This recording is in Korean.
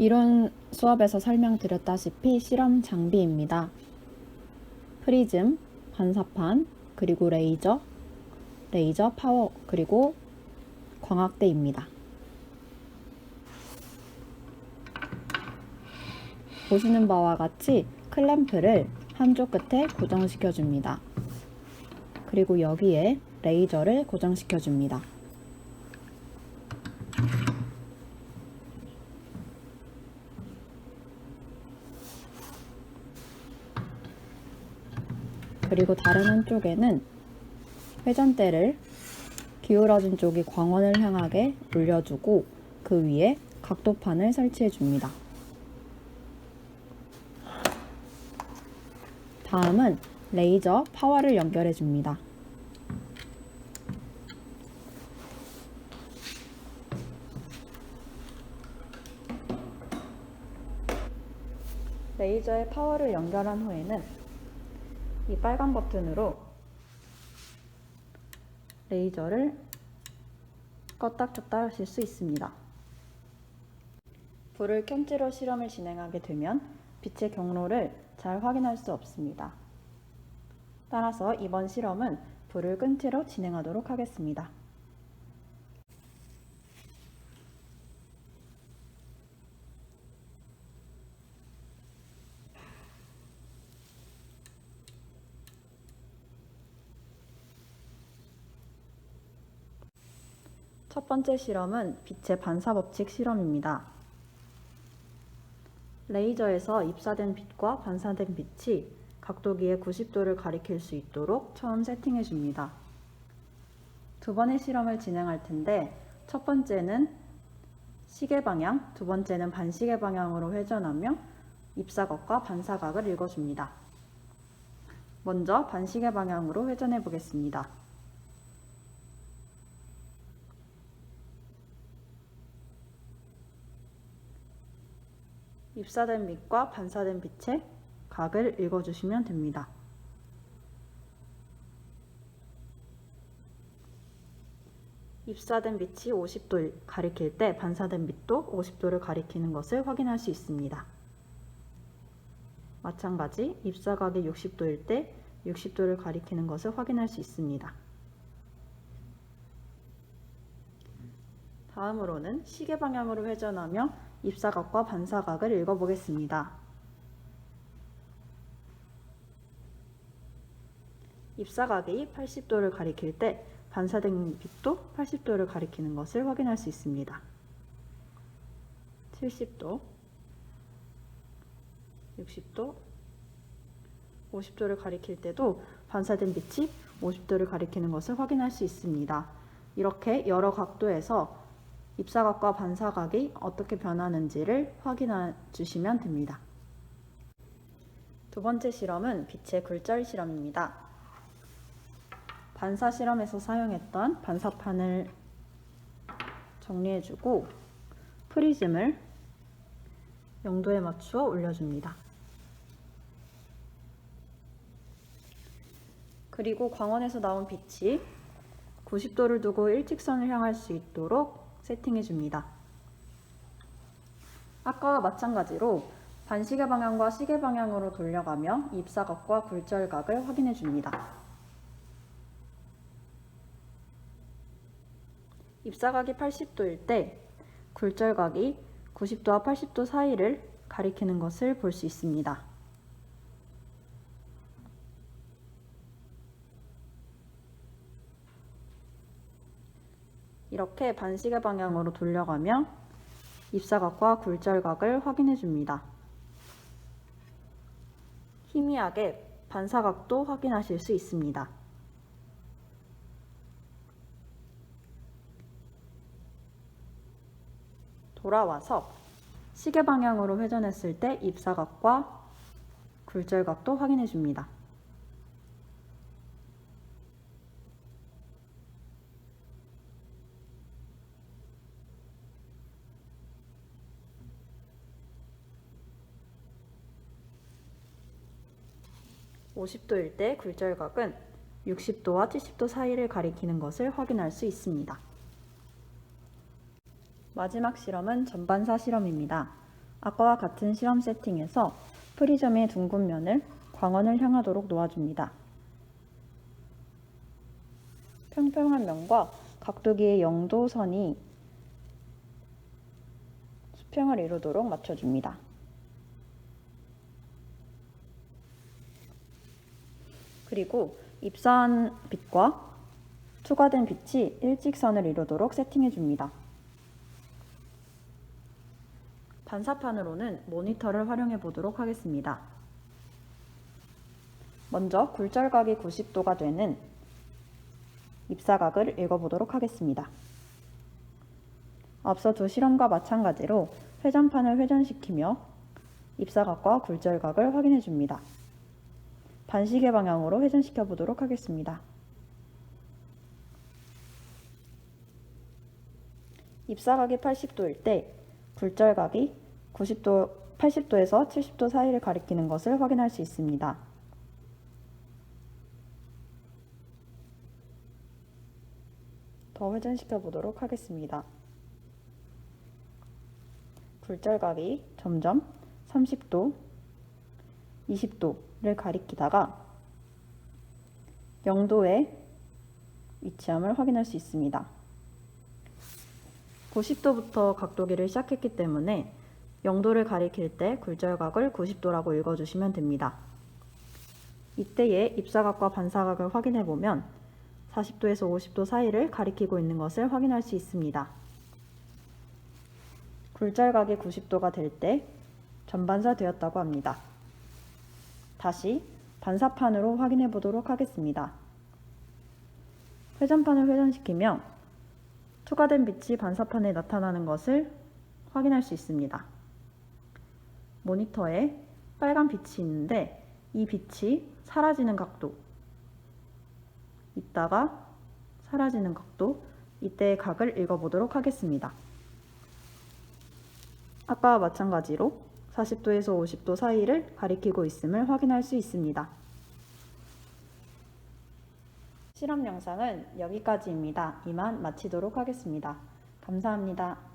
이론 수업에서 설명드렸다시피 실험 장비입니다. 프리즘, 반사판, 그리고 레이저, 레이저 파워, 그리고 광학대입니다. 보시는 바와 같이 클램프를 한쪽 끝에 고정시켜 줍니다. 그리고 여기에 레이저를 고정시켜 줍니다. 그리고 다른 한쪽에는 회전대를 기울어진 쪽이 광원을 향하게 올려주고 그 위에 각도판을 설치해 줍니다. 다음은 레이저 파워를 연결해 줍니다. 레이저의 파워를 연결한 후에는 이 빨간 버튼으로 레이저를 껐다 켰다 하실 수 있습니다. 불을 켠 채로 실험을 진행하게 되면 빛의 경로를 잘 확인할 수 없습니다. 따라서 이번 실험은 불을 끈 채로 진행하도록 하겠습니다. 첫 번째 실험은 빛의 반사 법칙 실험입니다. 레이저에서 입사된 빛과 반사된 빛이 각도기의 90도를 가리킬 수 있도록 처음 세팅해 줍니다. 두 번의 실험을 진행할 텐데 첫 번째는 시계 방향, 두 번째는 반시계 방향으로 회전하며 입사각과 반사각을 읽어줍니다. 먼저 반시계 방향으로 회전해 보겠습니다. 입사된 빛과 반사된 빛의 각을 읽어주시면 됩니다. 입사된 빛이 50도를 가리킬 때 반사된 빛도 50도를 가리키는 것을 확인할 수 있습니다. 마찬가지 입사각이 60도일 때 60도를 가리키는 것을 확인할 수 있습니다. 다음으로는 시계 방향으로 회전하며 입사각과 반사각을 읽어보겠습니다. 입사각이 80도를 가리킬 때 반사된 빛도 80도를 가리키는 것을 확인할 수 있습니다. 70도, 60도, 50도를 가리킬 때도 반사된 빛이 50도를 가리키는 것을 확인할 수 있습니다. 이렇게 여러 각도에서 입사각과 반사각이 어떻게 변하는지를 확인해 주시면 됩니다. 두 번째 실험은 빛의 굴절 실험입니다. 반사 실험에서 사용했던 반사판을 정리해주고 프리즘을 영도에 맞추어 올려줍니다. 그리고 광원에서 나온 빛이 90도를 두고 일직선을 향할 수 있도록 세팅해 줍니다. 아까와 마찬가지로 반시계 방향과 시계 방향으로 돌려가며 입사각과 굴절각을 확인해 줍니다. 입사각이 80도일 때 굴절각이 90도와 80도 사이를 가리키는 것을 볼 수 있습니다. 이렇게 반시계 방향으로 돌려가며 입사각과 굴절각을 확인해 줍니다. 희미하게 반사각도 확인하실 수 있습니다. 돌아와서 시계 방향으로 회전했을 때 입사각과 굴절각도 확인해 줍니다. 50도일 때 굴절각은 60도와 70도 사이를 가리키는 것을 확인할 수 있습니다. 마지막 실험은 전반사 실험입니다. 아까와 같은 실험 세팅에서 프리즘의 둥근 면을 광원을 향하도록 놓아줍니다. 평평한 면과 각도기의 0도 선이 수평을 이루도록 맞춰줍니다. 그리고 입사한 빛과 추가된 빛이 일직선을 이루도록 세팅해 줍니다. 반사판으로는 모니터를 활용해 보도록 하겠습니다. 먼저 굴절각이 90도가 되는 입사각을 읽어보도록 하겠습니다. 앞서 두 실험과 마찬가지로 회전판을 회전시키며 입사각과 굴절각을 확인해 줍니다. 반시계 방향으로 회전시켜 보도록 하겠습니다. 입사각이 80도일 때 굴절각이 90도, 80도에서 70도 사이를 가리키는 것을 확인할 수 있습니다. 더 회전시켜 보도록 하겠습니다. 굴절각이 점점 30도, 20도를 가리키다가 0도에 위치함을 확인할 수 있습니다. 90도부터 각도기를 시작했기 때문에 0도를 가리킬 때 굴절각을 90도라고 읽어주시면 됩니다. 이때의 입사각과 반사각을 확인해 보면 40도에서 50도 사이를 가리키고 있는 것을 확인할 수 있습니다. 굴절각이 90도가 될 때 전반사 되었다고 합니다. 다시 반사판으로 확인해 보도록 하겠습니다. 회전판을 회전시키며 추가된 빛이 반사판에 나타나는 것을 확인할 수 있습니다. 모니터에 빨간 빛이 있는데 이 빛이 사라지는 각도, 있다가 사라지는 각도, 이때의 각을 읽어보도록 하겠습니다. 아까와 마찬가지로 40도에서 50도 사이를 가리키고 있음을 확인할 수 있습니다. 실험 영상은 여기까지입니다. 이만 마치도록 하겠습니다. 감사합니다.